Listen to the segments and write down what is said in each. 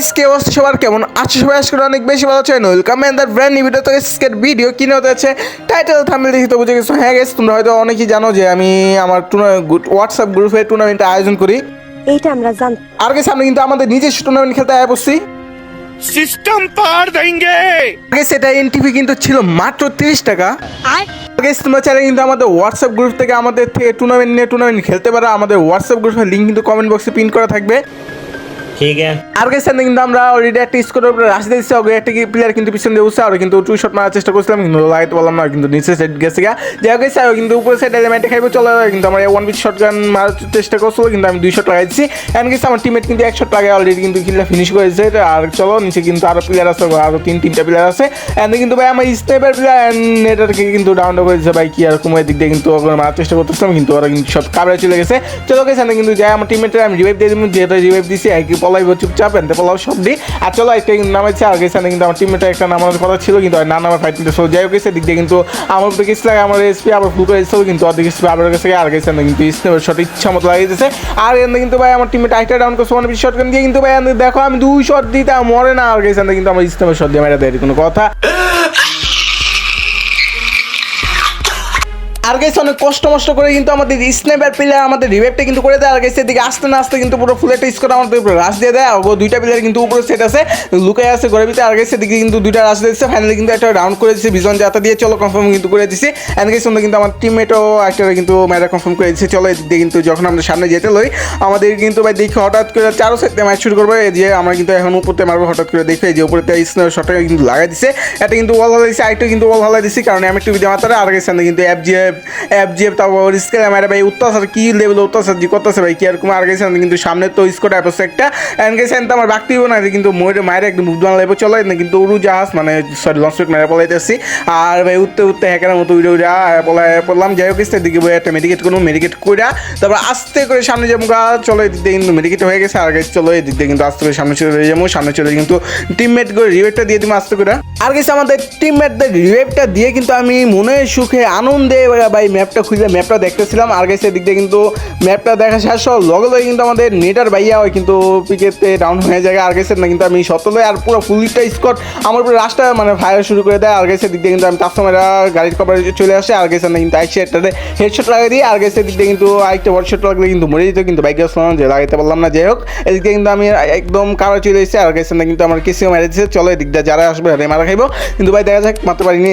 Guys কে অবস্থা? সবার কেমন? আছে সবাই? আজকে অনেক বেশি ভালো আছেন welcome and the brand new video তো স্কেট ভিডিও কিনে হতেছে টাইটেল থামিল দেখি তো বুঝে গেছো হ্যাঁ গেছ তোমরা হয়তো অনেকেই জানো যে আমি আমার হোয়াটসঅ্যাপ গ্রুপে টুর্নামেন্ট আয়োজন করি। এইটা আমরা জান আর কি সামনে কিন্তু আমাদের নিজের টুর্নামেন্ট খেলতে আয় বসছি সিস্টেম পার দেঙ্গে সেটা এনটিভি কিন্তু ছিল মাত্র 30 টাকা। তোমরা চাইলে কিন্তু আমাদের হোয়াটসঅ্যাপ গ্রুপ থেকে আমাদের থেকে টুর্নামেন্ট নিয়ে টুর্নামেন্ট খেলতে পারো। আমাদের হোয়াটসঅ্যাপ গ্রুপের লিঙ্ক কিন্তু কমেন্ট বক্সে পিন করা থাকবে। ঠিক আছে। আর গেছে কিন্তু আমরা অলরেডি একটা স্কোরের উপরে রাশি দিয়েছি। ওকে একটা প্লেয়ার কিন্তু পিছন দিয়ে উঠছে, আর কিন্তু টু শট মারার চেষ্টা করছিলাম, কিন্তু লাগাইতে পারলাম না, কিন্তু নিচে সাইড গেছে গা। যাই হোক গেছে কিন্তু উপরে সাইড এলিমেন্টে খাইবো চলে, কিন্তু আমরা ওয়ান বিচ শট গান মারার চেষ্টা করছিল, কিন্তু আমি দুই শট লাগাইছি এন্ড গেছে আমার টিমমেট কিন্তু এক শট লাগায় অলরেডি কিন্তু কিলটা ফিনিশ করেছে। আর চলো, নিচে কিন্তু আরও প্লেয়ার আছে, আরও তিন, তিনটা প্লেয়ার আছে। এন্ড কিন্তু ভাই, আমার স্নেপের প্লেয়ার অ্যান্ড নেটারকে কিন্তু ডাউন করেছে ভাই, কি আর কুমের দিক দিয়ে কিন্তু মারার চেষ্টা করতেছিলাম, কিন্তু ওরা কিন্তু সব কাবড়ে চলে গেছে। চলো গেছে কিন্তু যাই, আমার টিমমেটের আমি রিভাইভ দিয়ে দিব যেটা রিভাইভ দিছি একই পলাইবো চুপচাপ, এনতে পলাও সব দি আর চলো একটা নামাইছে আর গেছে কিন্তু আমার টিমমেটে একটা নামানোর কথা ছিল, কিন্তু না নামার ফাইট কিন্তু সো যাই হোক দিক দিয়ে কিন্তু আমার উপরে কিছু লাগে, আমার এসপি আবার ফুল করে এসেছিল কিন্তু অর্ধেক এসপি আবার গেছে, আর গেছে কিন্তু স্নেপের শট ইচ্ছা মতো লাগিয়ে দিয়েছে আর এনে কিন্তু ভাই আমার টিমমেট আইটা ডাউন করছে মানে শট দিয়ে, কিন্তু ভাই দেখো, আমি দুই শট দিতে মরে না, আর গেছে কিন্তু আমার স্নেপের শট দিয়ে মেরে দেয় কোনো কথা। আর গেছে অনেক কষ্ট মষ্ট করে কিন্তু আমাদের স্নেপার প্লেয়ার আমাদের রিভাইভটা কিন্তু করে দেয়। আর গেছে এদিকে আসতে না আসতে কিন্তু পুরো ফুল একটা স্কোর আমাদের উপরে রাশ দিয়ে দেয়। ও দুইটা প্লেয়ার কিন্তু উপরে সেট আছে। লুকাই আছে ঘরের ভিতরে। আর গেছে এদিকে কিন্তু দুইটা রাশ দিয়েছে। ফাইনালি কিন্তু একটা রাউন্ড করে দিচ্ছে বিজন যাতা দিয়ে চলো কনফার্ম কিন্তু করে দিছি। এন্ড গেছে কিন্তু আমার টিমমেটও একটা কিন্তু ম্যাচটা কনফার্ম করে দিচ্ছে চলো এদিক দিয়ে কিন্তু যখন আমরা সামনে যেতে লই, আমাদের কিন্তু ভাই দেখি হঠাৎ করে চারো সাইডে ম্যাচ শুরু করব। যে আমরা কিন্তু এখন উপরতে মারবো হঠাৎ করে দেখে যে উপরে স্নেপ শটটা কিন্তু লাগাই দিছে। এটা কিন্তু ওয়াল হালাই দিছে। আরেকটা কিন্তু ওয়াল হালাই দিছি। কারণ আমি একটু ভিডিও মাত্রা আর গেছে কিন্তু F G F F G F তারপর স্কেল আমার ভাই অত্যাচার কি লেভেল অত্যাচার জি করতেছে ভাই? কি আর কুমার গেছে কিন্তু সামনে তো স্কোর অ্যাপস একটা। এন্ড গেছে তো আমার বাকতে না কিন্তু ময়ূর মায়ের একদম বাংলা লেবে চলে না কিন্তু উড়ু জাহাজ মানে সরি লঞ্চ পেট মেরে পলাইতেছি আর ভাই উঠতে উঠতে হ্যাকারের মতো উড়ে উড়ে পলাই পড়লাম। যাই হোক দিকে বই একটা মেডিকেট করব মেডিকেট কইরা তারপর আস্তে করে সামনে যাব চলো এদিক দিয়ে কিন্তু মেডিকেট হয়ে গেছে। আর গেছে চলো এদিক দিয়ে কিন্তু আস্তে করে সামনে চলে যাব। সামনে চলে কিন্তু টিমমেট করে রিভেটটা দিয়ে দিব আস্তে করে। আর গেছে আমাদের টিমমেটদের রিভেটটা দিয়ে কিন্তু আমি মনে সুখে, আনন্দে ভাই ম্যাপটা খুঁজে ম্যাপটা দেখতেছিলাম। আর গেছে এদিক দিয়ে কিন্তু ম্যাপটা দেখা শেষ হওয়ার লগে লগে কিন্তু আমাদের নেটার ভাইয়া ওই কিন্তু পিকেতে ডাউন হয়ে যায়। আর গেছে না কিন্তু আমি সতলে আর পুরো ফুলটা স্কট আমার উপরে রাস্তা মানে ফায়ার শুরু করে দেয়। আর গেছে দিক দিয়ে কিন্তু আমি কাস্টমাররা গাড়ির কভারে চলে আসে। আর গেছে না কিন্তু আইসে একটা হেডশট লাগিয়ে দিই। আর গেছে দিক দিয়ে কিন্তু আরেকটা বড় শট লাগলে কিন্তু মরে যেত। কিন্তু বাইকে আসলাম যে লাগাইতে পারলাম না। যাই হোক, এদিক দিয়ে কিন্তু আমি একদম কারও চলে এসেছি। আর গেছে না কিন্তু আমার কেসিও মেরে দিচ্ছে চলো এদিক দিয়ে যারা আসবে রে মারা খাইবো। কিন্তু ভাই দেখা যাক, মারতে পারিনি।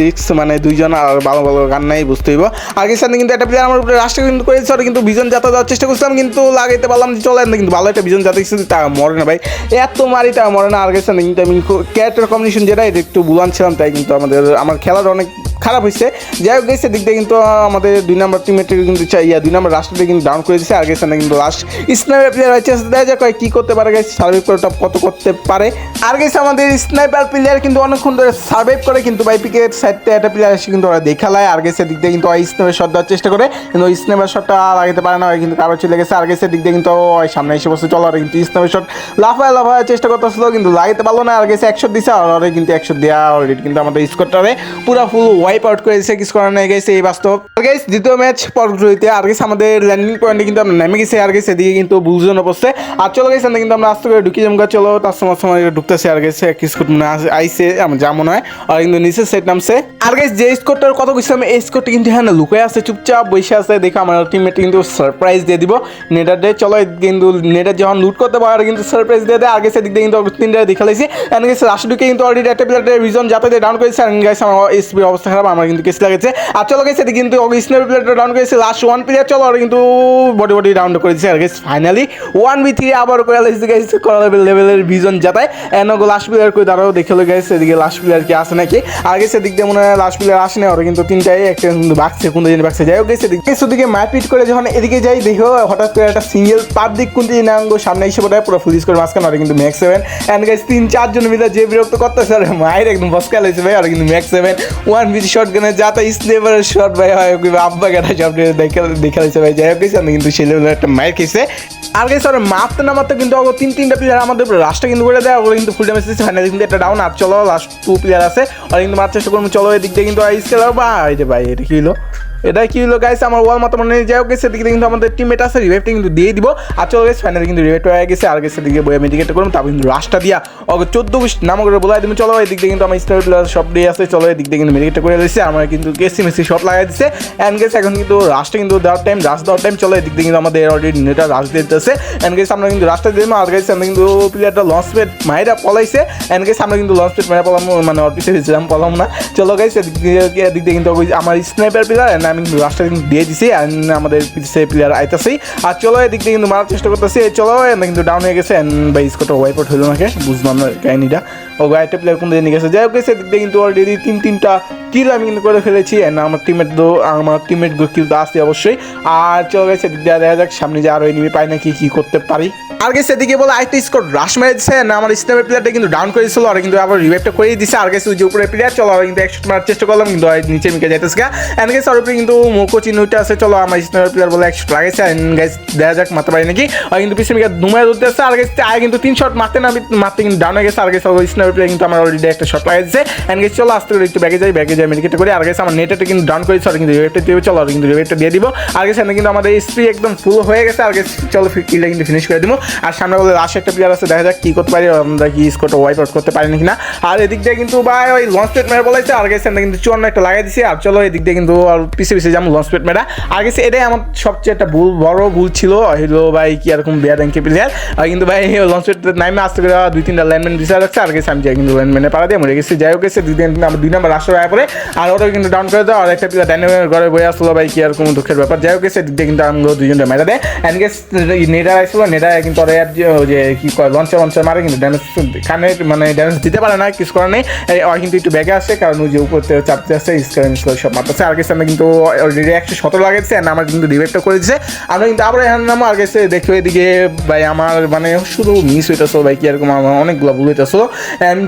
রিক্স মানে দুইজন আর ভালো ভালো গান নাই, বুঝতে হইব। আগের সাথে কিন্তু একটা প্লেয়ার আমার উপরে রাষ্ট্র কিন্তু করেছে, ওটা কিন্তু বিজন যাতা যাওয়ার চেষ্টা করছিলাম, কিন্তু লাগাইতে পারলাম যে চলে না কিন্তু ভালো একটা বিজন যাতে কিন্তু তা মরে না, ভাই। এত মারি তা মরে না আগের সাথে কিন্তু আমি ক্যারেক্টার কম্বিনেশন যেটা একটু বুলান ছিলাম তাই কিন্তু আমাদের, আমার খেলার অনেক খারাপ হয়েছে যাই হোক, গেছে, দিক কিন্তু আমাদের দুই নম্বর টিমেটের কিন্তু চাই, ইয়া, দুই নম্বর রাষ্ট্রটি কিন্তু ডাউন করে দিচ্ছে আর গেছে না কিন্তু লাস্ট স্নাইপার প্লেয়ার হয়েছে। দেখা যাক কী করতে পারে গেছে সার্ভাইভ করে টপ কত করতে পারে। আর গেছে, আমাদের স্নাইপার প্লেয়ার কিন্তু অনেকক্ষণ ধরে সার্ভাইভ করে, কিন্তু বাইপিকে সাইডতে একটা প্লেয়ার এসে কিন্তু ওরা দেখালায়। আর গেছে, দিক দিয়ে কিন্তু ওই স্নাইপার শট দেওয়ার চেষ্টা করে, কিন্তু ওই স্নাইপার শটটা লাগাতে পারে না কিন্তু কারও চলে গেছে। আর গেছে, দিক দিয়ে কিন্তু ওই সামনে এসে বসে চলো আর কিন্তু স্নাইপার শট লাফায় লাফায় চেষ্টা করতেছিল, কিন্তু লাগাতে পারল না। আর গেছে, একশো দিছে, আর কিন্তু একশো দেওয়া অলরেডি কিন্তু আমাদের স্কোরটারে পুরো ফুল ওয়াইপ আউট করে দিয়েছে কিছু করার নেই গেছে এই বাস্তব। আর গেছে দ্বিতীয় ম্যাচ পর্বতে আর গেছে আমাদের ল্যান্ডিং পয়েন্টে কিন্তু আমরা নেমে গেছি, আর গেছে এদিকে কিন্তু বুলজন অবস্থে। আর চলে গেছে কিন্তু আমরা আস্তে করে ঢুকি জমকা চলো, তার সময় সময় ঢুকতেছে, আর গেছে স্কোর মনে আইসে আমার যা মনে হয়, আর কিন্তু নিচে সেট নামছে। আর গেছে যে স্কোরটার কথা বলছিলাম এই স্কোরটা কিন্তু হ্যাঁ লুকে আছে, চুপচাপ বসে আছে, দেখে আমার টিমমেট কিন্তু সারপ্রাইজ দিয়ে দিব নেটার ডে চলো কিন্তু নেটার যখন লুট করতে পারে, কিন্তু সারপ্রাইজ দিয়ে দেয়, আর গেছে দিক দিয়ে কিন্তু তিনটা দেখা লাইছি। এন্ড গেছে লাস্ট ঢুকে কিন্তু অলরেডি একটা প্লেয়ার রিজন যাতে ডাউন করেছে আর গেছে আমার এসপির অবস্থা আমার কিন্তু কেস লাগেছে। আর চলো গেছে কিন্তু স্নেপ প্লেয়ারটা ডাউন করেছে লাস্ট ওয়ান প্লেয়ার চলো আর কিন্তু বডি বডি রাউন্ড করেছে আর গেছে ফাইনালি ওয়ান বি থ্রি আবার করে লাইছে গেছে করা লেভেলের ভিজন যাতায় এন লাস্ট প্লেয়ার করে দাঁড়াও, দেখে গেছে এদিকে লাস্ট প্লেয়ার কি আসে নাকি? আর গেছে দিক দিয়ে মনে হয় লাস্ট প্লেয়ার আসে না ওরা কিন্তু তিনটাই, একটা কিন্তু বাক্সে কোন দিন বাক্সে যাই হোক গেছে দিকে দিকে মারপিট করে যখন এদিকে যাই, দেখো, হঠাৎ করে একটা সিঙ্গেল পাবলিক কোন দিন সামনে এসে পড়ে, পুরো ফুলিশ করে মাঝখানে, ওরা কিন্তু ম্যাক্স সেভেন অ্যান্ড গাইস তিন, চারজন মিলে যে বিরক্ত করতেছে, আর মায়ের একদম বসকাল হয়েছে ভাই আর কিন্তু ম্যাক্স সেভেন ওয়ান বিজি শর্ট গানে যাতা স্লেভার শর্ট ভাই, হয় আব্বা গাটা সব দেখে দেখে ভাই, যাই হোক কিন্তু সেই একটা মাইক খেয়েছে। আর গেছে ওরা মারতে না মারতে কিন্তু তিন তিনটা প্লেয়ার আমাদের রাস্তা কিন্তু করে দেয়, ওগুলো কিন্তু ফুল ড্যামেজ দিচ্ছে ফাইনালি কিন্তু একটা ডাউন আর চলো লাস্ট টু প্লেয়ার আছে। আর কিন্তু মার চেষ্টা করব, চলো, এদিক দিয়ে কিন্তু স্কেল বা এই যে ভাই, এটা কি হলো এটা কি হলো গাইস আমার ওয়াল মতো মনে যাই হোক গেছে দিকে কিন্তু আমাদের টিমমেট আছে রিভাইভটা কিন্তু দিয়ে দিব। আর চলো গেছে ফাইনালি কিন্তু রিভাইভ হয়ে গেছে। আর গেছে দিকে বইয়া মেডিকেট করলাম, তারপর কিন্তু রাশটা দিয়া ওকে চোদ্দ বিশ নাম করে বলাই তুমি চলো এই দিক দিয়ে কিন্তু আমার স্টার প্লেয়ার সব দিয়ে আছে, চলো এই দিক দিয়ে কিন্তু মেডিকেটটা করে দিচ্ছে আমার কিন্তু কেসি মেসি সব লাগাই দিচ্ছে অ্যান্ড গেছে এখন কিন্তু রাস্তা কিন্তু দেওয়ার টাইম রাশ দেওয়ার টাইম চলো এই দিক দিয়ে কিন্তু আমাদের অলরেডি নেটা রাশ দিতেছে। অ্যান্ড গেছে আমরা কিন্তু রাস্তা দিলাম। আর গেছে আমরা কিন্তু প্লেয়ারটা লঞ্চ পেড মাইরা পলাইছে। অ্যান্ড গেছে আমরা কিন্তু লঞ্চ পেড মাইরা পলাম মানে পিছিয়ে দিয়েছিলাম পলাম না। চলো গাইছে এদিক দিয়ে, এদিক কিন্তু আমার স্নাইপার প্লেয়ার আমি রাশটা দিয়ে দিছি অ্যান্ড আমাদের পিছিয়ে প্লেয়ার আইতাছেই আর চলো, এদিক দিয়ে কিন্তু মারার চেষ্টা করতেছি। এই চলো কিন্তু ডাউন হয়ে গেছে বাই স্কোরটা ওয়াইপ আউট হলো নাকি? বুঝলাম না কাহিনিটা। ও গাইটা প্লেয়ার কোন দিকে গেছে? যাই হোক এদিক দিয়ে কিন্তু অলরেডি তিন তিনটা কিল আমি কিন্তু করে ফেলেছি অ্যান্ড আমার টিমমেট তো, আমার টিমমেট কিল তো আসছে অবশ্যই। আর চলে গেছে এদিক দিয়ে দেখা যাক, সামনে যে আরও এনিমি পাই নাকি, কি করতে পারি। আর গেছে এদিকে বলে আরেকটা স্কোর রাশ মেরে দিচ্ছে না, আমার স্নাইপার প্লেয়ারটা কিন্তু ডাউন করে দিয়েছিল আর কিন্তু আবার রিভাইভটা করে দিচ্ছে আর ওই যে উপরে প্লেয়ার চলো আর কিন্তু একশো মারার চেষ্টা করলাম, কিন্তু নিচে মিকে যাইতেছে গা। অ্যান্ড গেছে আর উপরে কিন্তু মুখো চিহ্নটা আছে, চলো আমার স্নাইপার প্লেয়ার বলে একশো লাগাইছে। অ্যান্ড গাইস দেখা যাক, মারতে পারি নাকি? আর কিন্তু পিছনে মিকে দুমায় ধরতে আসছে আর গেছে আগে কিন্তু তিন শট মারতে না, মারতে কিন্তু ডাউন হয়ে গেছে। আর গেছে ওই প্লেয়ার কিন্তু আমার অলরেডি একটা শট লাগাইছে। অ্যান্ড গেছে চলো আস্তে করে একটু ব্যাগে যাই ব্যাগে যাই মেডিকেট করে। আর গেছে আমার নেটটা কিন্তু ডাউন করেছে, আর কিন্তু রিভাইভটা দিয়ে চলো, আর কিন্তু রিভাইভটা দিয়ে দিব। আর গেছে কিন্তু আমাদের স্প্রি একদম ফুল হয়ে গেছে। আর চলো কিলটা কিন্তু ফিনিশ করে দিব। আর সামনে বলে লাস্ট একটা প্লেয়ার আছে, দেখা যাক কি করতে পারি, আমরা কি স্কোরটা ওয়াইপ আউট করতে পারি নাকি না। আর এদিক দিয়ে কিন্তু ভাই, ওই লঞ্চ প্লেট মেরে বলাইছে আর গেছে কিন্তু চুয়ান্ন একটা লাগাই দিছি। আর চলো এদিক দিয়ে কিন্তু আর পিছিয়ে পিছিয়ে যাব লঞ্চ প্লেট মেরা। আর গেছে এটাই আমার সবচেয়ে একটা ভুল, বড় ভুল ছিল। হইল ভাই, কি এরকম বিয়ার র্যাঙ্কে প্লেয়ার আর কিন্তু ভাই লঞ্চ প্লেট নাইমে আসতে করে দুই তিনটা ল্যান্ডম্যান বিচার রাখছে। আর গেছে আমি যাই কিন্তু ল্যান্ডম্যানে পাড়া দিয়ে মরে গেছি। যাই হোক গেছে দুই দিন আমার দুই নম্বর রাষ্ট্র হয়ে পরে আর ওটা কিন্তু ডাউন করে দাও। আর একটা প্লেয়ার ডাইনামের ঘরে বয়ে আসলো। ভাই, কি এরকম দুঃখের ব্যাপার। যাই হোক গেছে দিক দিয়ে কিন্তু আমরা দুইজনটা মেরে দেয়। অ্যান্ড গেস নেডার আসছিল নেডার কিন্তু ওরা আর যে- কি কয় লঞ্চে লঞ্চে মারে কিন্তু ড্যামেজ কানে মানে ড্যামেজ দিতে পারে না, কিছু করার নেই। ওরা কিন্তু একটু ব্যাগে আসে কারণ ওই যে উপর থেকে চাপতে আসছে স্ক্যান সব মারতেছে। আর গেছে কিন্তু অলরেডি একশো সতেরো লাগাইছে, and আমার কিন্তু রিভেটটা করে দিচ্ছে আমরা কিন্তু আবার এখানে নামো আর গেছে দেখো এদিকে ভাই আমার মানে শুধু মিস হইতেছিল ভাই, কি এরকম আমার অনেকগুলো ভুল হইতেছিল।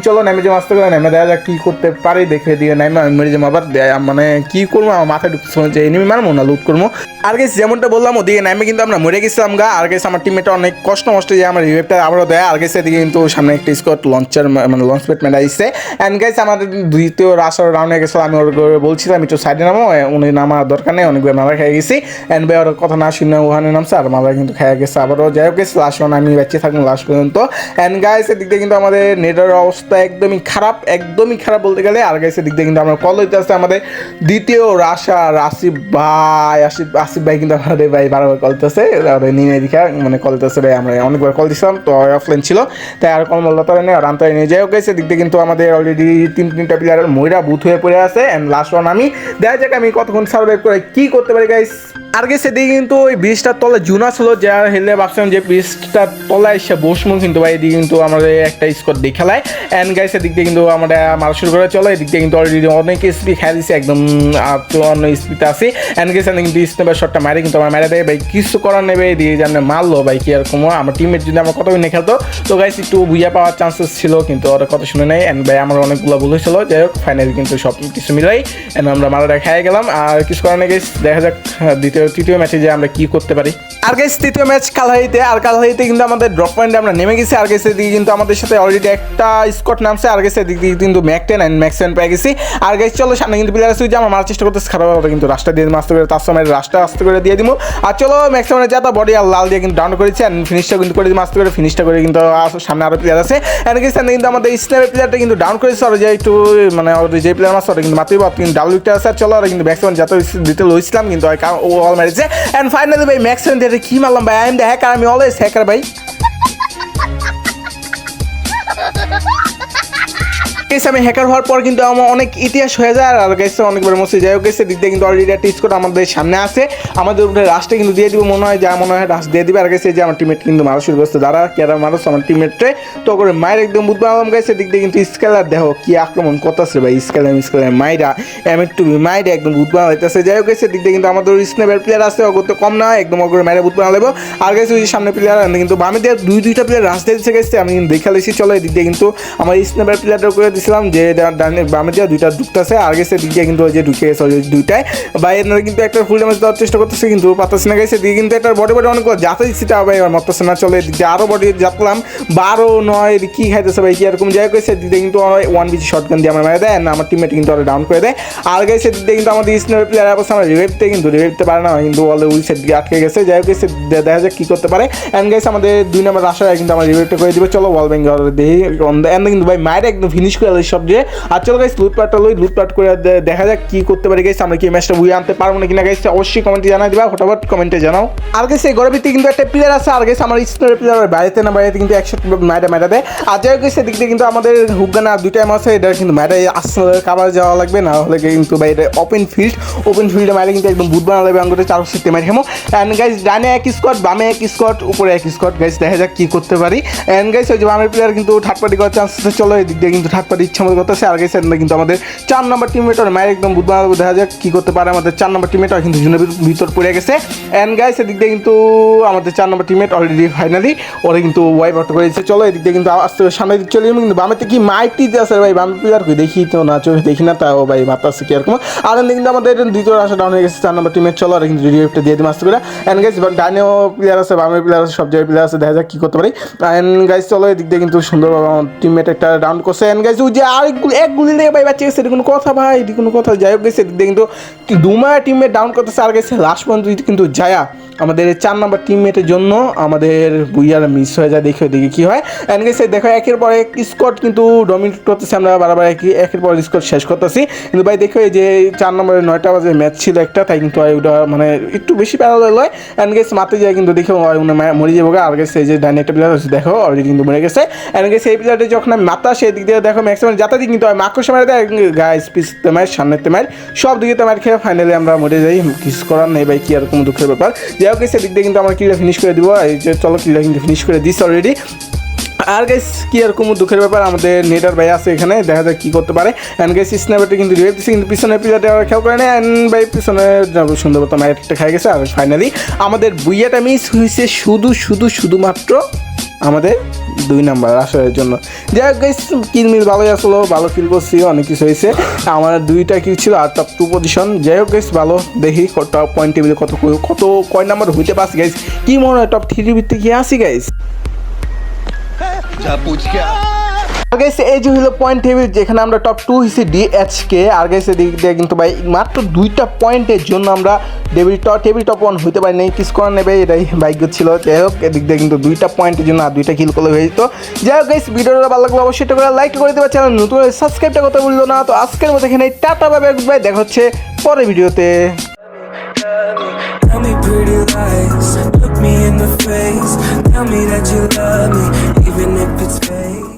চলো নেমে যে মাস্তে করে, নেমে দেখা যাক কি করতে পারি। দেখে দিয়ে নেমে আমি মেরে যে আবার। মানে কি করব, আমার মাথায় ঢুকছে যে এনিমি মারবো না লুট করব। আর গেছে যেমনটা বললাম, ওদিকে নেমে কিন্তু আমরা মরে গেছিলাম গা। আর গেছে আমার টিমমেটটা অনেক কষ্ট মষ্ট যে আমার রিভেপটা আবারও দেয়। আর গেছে এদিকে কিন্তু সামনে একটা স্কট লঞ্চার মানে লঞ্চ প্যাড মেরা দিচ্ছে অ্যান্ড গাইছে আমাদের দ্বিতীয় রাসার রাউন্ডে গেছিল, আমি ওর বলছিলাম, একটু সাইডে নামো। উনি নামার দরকার নেই, অনেকবার মারা খেয়ে গেছি। অ্যান্ড ভাই, ওর কথা না শুনে ওখানে নামছে, আর মারা কিন্তু খেয়ে গেছে আবারও। যাই হোক লাস্ট রাউন্ড আমি বেঁচে থাকব লাস্ট পর্যন্ত। অ্যান্ড গাইছে দিক দিয়ে কিন্তু আমাদের নেটের অবস্থা একদমই খারাপ একদমই খারাপ বলতে গেলে। আর গাইছে দিক দিয়ে কিন্তু আমরা কল হইতে আসছে আমাদের দ্বিতীয় রাশা আসিফ ভাই, আসিফ আসিফ ভাই কিন্তু আমাদের ভাই বারবার কল দিতেছে। নিয়ে দীঘা মানে কল দিতেছে ভাই আমরা অনেকবার কল দিছিলাম, তো অফলাইন ছিল। তাই আর কল মল্লা তারা নেই আর নিয়ে যাই হোক গেছে দিক দিয়ে কিন্তু আমাদের অলরেডি তিন, তিনটা প্লেয়ারের ময়রা বুথ হয়ে পড়ে আছে অ্যান্ড লাস্ট ওয়ান আমি। দেখা যাক আমি কতক্ষণ সার্ভাইভ করে কি করতে পারি গাইস আর গেছে দিকে কিন্তু ওই ব্রিজটার তলে জুনা ছিল যা হেলে ভাবছিলাম যে ব্রিজটার তলায় এসে বসবো, কিন্তু ভাই এদিকে কিন্তু আমাদের একটা স্কোর দেখালায় অ্যান্ড গাইস এদিক দিয়ে কিন্তু আমরা মারা শুরু করে চলো, এদিক দিয়ে কিন্তু অলরেডি অনেক স্পি খেয়ে দিছে, একদম আর অন্য স্পিতে আছে অ্যান্ড গেছে কিন্তু স্নেপার শটটা মারে কিন্তু আমার মেরে দেয়। ভাই, কিছু করার নেবে দিয়ে যে মারলো, ভাই, কি এরকম আমার টিমের যদি আমার কত উইনে খেলতো। তো গাইস একটু বুঝা পাওয়ার চান্সেস ছিল, কিন্তু ওরা কথা শুনে নেই অ্যান্ড ভাই, আমার অনেকগুলো ভুল হয়েছিল। যাই হোক ফাইনালি কিন্তু সব কিছু মিলাই অ্যান্ড আমরা মারা খেয়ে গেলাম। আর কিছু করার নেই গাইস দেখা যাক দ্বিতীয় তৃতীয় ম্যাচে যে আমরা কি করতে পারি? আর গাইস তৃতীয় ম্যাচ কালহারিতে, আর কালহারিতে কিন্তু আমাদের ড্রপ পয়েন্টে আমরা নেমে গেছি। আর গেছে দিকে কিন্তু আমাদের সাথে অলরেডি একটা স্কট নামছে। আর গেছে দিক দিয়ে কিন্তু ম্যাকটেন অ্যান্ড ম্যাক্সেন পেয়ে গেছি। আর গাইস চলো সামনে কিন্তু প্লেয়ার আছে যে আমার মারার চেষ্টা করতেছে খারাপ হবে কিন্তু রাস্তা দিয়ে আস্তে করে, তার সময় রাস্তা আস্তে করে দিয়ে দিব আর চলো ম্যাক্সিমামের যা বডি আর লাল দিয়ে কিন্তু ডাউন করেছি অ্যান্ড ফিনিশটা কিন্তু করে আস্তে করে ফিনিশটা করে কিন্তু সামনে আরও প্লেয়ার আছে। অ্যান্ড গেছে কিন্তু আমাদের স্ন্যাপের প্লেয়ারটা কিন্তু ডাউন করেছে, আর যে একটু মানে যে প্লেয়ার আছে ওটা কিন্তু মাত্রই বাদ, কিন্তু ডাব্লিউটা আছে। চলো, আর কিন্তু ম্যাক্সিমাম যত দিতে লইছিলাম, কিন্তু ও অল মেরেছে। অ্যান্ড ফাইনালি ভাই ম্যাক্সিমাম দিয়ে কি মারলাম ভাই? আই এম দ্য হ্যাকার আমি অলওয়েজ হ্যাকার ভাই। গেছে আমি হ্যাকার হওয়ার পর কিন্তু আমার অনেক ইতিহাস হয়ে যায়। আর গেছে অনেকবার মসে যাই হোক গেছে দিক দিয়ে কিন্তু অলরেডি একটা স্কোর আমাদের সামনে আছে। আমাদের উপরে রাশটা কিন্তু দিয়ে দিব, মনে হয় যা, মনে হয় রাশ দিয়ে দিবে। আর গেছে যে আমার টিমমেট কিন্তু মারা, শুরু করছে। যারা কেরা মানুষ আমার টিমমেটে তো করে মায়ের একদম বুধবার আলম গেছে দিক দিয়ে কিন্তু স্কেলার দেখো কি আক্রমণ কত আছে ভাই স্কেলার স্কেলার মাইরা, এম একটু মাইরা একদম বুধবার হইতেছে যাই হোক গেছে দিক দিয়ে কিন্তু আমাদের স্নেপের প্লেয়ার আছে অগর তো কম না, একদম অগর মাইরা বুধবার আলেবো আর গেছে ওই সামনে প্লেয়ার কিন্তু বামে দিয়ে দুই, দুইটা প্লেয়ার রাশ দিয়েছে গেছে আমি কিন্তু দেখে লেছি চলো এদিক দিয়ে কিন্তু আমার স্নেপের প্লেয়ারটা করে দিছিলাম যে ডানে বামে দিয়ে দুইটা ঢুকতেছে আর গেছে দিক দিয়ে কিন্তু ওই যে ঢুকে গেছে ওই দুইটায়। ভাই এনারা কিন্তু একটা ফুল ড্যামেজ দেওয়ার চেষ্টা করতেছে, কিন্তু পাতাছে না গেছে দিয়ে কিন্তু একটা বডি বডি অনেকগুলো যাতে দিচ্ছি, তা ভাই, আর মরতেছে না, চলে এদিক আরও বডি যাতলাম বারো, নয় কি খাইতেছে ভাই, কি এরকম জায়গা করেছে দিক কিন্তু ওয়ান বিজি শর্ট গান দিয়ে আমার মেরে দেয় and আমার টিমমেট কিন্তু আরও ডাউন করে দেয়। আর গেছে দিক কিন্তু আমাদের স্নোর প্লেয়ার অবস্থা, আমার রিভাইভতে কিন্তু রিভাইভতে পারে না, কিন্তু বলে উই সেট দিয়ে আটকে গেছে। যাই হোক গেছে দেখা যাক কি করতে পারে। অ্যান্ড গাইস, আমাদের দুই নম্বর আশায় কিন্তু আমার রিভাইভটা করে দিবে, চলো ওয়াল ব্যাঙ্গ দেখি অ্যান্ড কিন্তু ভাই, মায়ের একদম ফিনিশ করে দিই সব যে আর চলো গাইস লুটপাটটা লই লুটপাট করে দেখা যাক কি করতে পারি গাইস আমরা কি ম্যাচটা বুয়ে আনতে পারব না গাইস অবশ্যই কমেন্টে জানাই দিবা, ফটাফট কমেন্টে জানাও। আর গাইস এই গরবিতে কিন্তু একটা প্লেয়ার আছে। আর গাইস আমার স্টোর প্লেয়ার বাইরেতে না, বাইরেতে কিন্তু একশো মাইটা মাইটা দেয়। আর যাই গাইস এদিক দিয়ে কিন্তু আমাদের হুকগানা আর দুইটা আছে। এটা কিন্তু মাইটা আসলে কাবার যাওয়া লাগবে। না হলে কিন্তু ভাই ওপেন ফিল্ড ওপেন ফিল্ডে মাইলে কিন্তু একদম বানা লাগবে আঙ্গুতে চার সিটে মারি খেমো। অ্যান্ড গাইস ডানে এক স্কট বামে এক স্কট উপরে এক স্কট গাইস দেখা যাক কি করতে পারি। অ্যান্ড গাইস ওই যে বামের প্লেয়ার কিন্তু থার্ড পার্টি করার চান্স আছে। চলো এদিক দিয়ে কিন্তু থার্ড পার্টি ইচ্ছা মতো করতেছে, আর গাইস কিন্তু আমাদের চার নম্বর টিমমেট আর মায়ের একদম বুধ বানাবো দেখা যাক কি করতে পারে আমাদের চার নম্বর টিমমেট কিন্তু জুনের ভিতর পড়ে গেছে। অ্যান্ড গাইস এদিক দিয়ে কিন্তু আমাদের চার নম্বর টিমমেট অলরেডি ফাইনালি ওরা কিন্তু ওয়াইপ আউট করে দিচ্ছে চলো, এদিক দিয়ে কিন্তু আস্তে আস্তে সামনে দিক চলে যাব, কিন্তু বামেতে কি মাইকটি আছে ভাই? বামে প্লেয়ার কই? দেখি তো না, চোখে দেখি না তাও ভাই মাথা আছে কি এরকম আর কিন্তু আমাদের দ্বিতীয় আসা ডাউন হয়ে গেছে, চার নম্বর টিমের চলো, আর কিন্তু দিয়ে দিই মাস্ত করে। অ্যান্ড গাইস ডানেও প্লেয়ার আছে, বামে প্লেয়ার আছে, সব জায়গায় প্লেয়ার আছে, দেখা যাক কি করতে পারি। অ্যান্ড গাইস চলো, এদিক দিয়ে কিন্তু সুন্দরভাবে আমার টিমমেট একটা ডাউন করছে। অ্যান্ড গাইস যে আর এক গুলি- লেগে ভাই, বাচ্চা গেছে কোনো কথা ভাই, এটি কোনো কথা। যাই হোক গেছে, কিন্তু দুমা টিমে ডাউন করতেছে, আর গেছে লাস্ট পর্যন্ত কিন্তু যায়া। আমাদের চার নম্বর টিমমেটের জন্য আমাদের বুইয়ার মিস হয়ে যায়, দেখে দেখি কি হয়। অ্যান্ড গেছে দেখো, একের পর এক স্কট কিন্তু ডমিনেট করতেছে আমরা বারবার একই একের পর স্কট শেষ করতেছি। কিন্তু ভাই, দেখো, এই যে চার নম্বরের নয়টা বাজে ম্যাচ ছিল একটা, তাই কিন্তু ওটা মানে একটু বেশি প্যারাল লয় অ্যান্ড গেছে মাতে যায় কিন্তু দেখো মরে যাব। আর গেছে এই যে ডাইনে একটা প্লেয়ার আছে, দেখো অলরেডি কিন্তু মরে গেছে। অ্যান্ড গেছে এই প্লেয়ারটা যখন আমি মাথা সেই দিক দিয়ে দেখো ম্যাক্সিমাম যাতে দিক কিন্তু হয় মাকড় সময় দেয়। গাইস পিস তেমার সামনে তেমার সব দিকে তেমার খেয়ে ফাইনালি আমরা মরে যাই কিছু করার নেই ভাই, কি এরকম দুঃখের ব্যাপার। যাই হোক সেদিক দিয়ে কিন্তু আমার ক্রীড়া ফিনিশ করে দিব। এই যে চলো ক্রীড়া কিন্তু ফিনিশ করে দিস অলরেডি আর গাইস কি আর কোনো দুঃখের ব্যাপার, আমাদের নেটার ভাই আছে এখানে, দেখা যাক কী করতে পারে। অ্যান্ড গাইস স্ন্যাপারটি কিন্তু রিভাইভ দিচ্ছে কিন্তু পিছনে আর খেয়াল করে নেয় অ্যান্ড ভাই, পিছনে সুন্দর মতো ম্যাচটা খাই গেছে, আর ফাইনালি আমাদের বুইয়াটা মিস হয়েছে শুধু শুধু, শুধুমাত্র আমাদের দুই নাম্বার আসরের জন্য। যাই হোক গাইস কিল মিল ভালোই আসলো, ভালো ফিল করছি, অনেক কিছু হয়েছে। আমার দুইটা কিল ছিল, আর টপ টু পজিশন যাই হোক গাইস ভালো, দেখি টপ পয়েন্ট টেবিলে কত কত কয় নাম্বার হইতে পারছি গাইস কি মনে হয় টপ থ্রি ভিত্তি কি আসি গাইস আর গাইস এই যে হলো পয়েন্ট টেবিল যেখানে আমরা টপ টু হিসি ডিএচকে আর গাইস এদিক দিয়ে কিন্তু ভাই মাত্র দুইটা পয়েন্টের জন্য আমরা table top table top one হইতে পারি নাই কিছু করার নেবে এটাই ভাগ্য ছিল যাই হোক এদিক দিয়ে কিন্তু দুইটা পয়েন্টের জন্য আর দুইটা কিল করলে হয়ে যেত যাই হোক গাইস ভিডিওটা ভালো লাগলে অবশ্যই করে লাইক করে দেবে চ্যানেল নতুন সাবস্ক্রাইবটা করতে ভুললো না তো আজকের মতো এখানে টাটা বাই বাই দেখা হচ্ছে পরের ভিডিওতে Tell me pretty lies, look me in the face. Tell me that you love me, even if it's fake.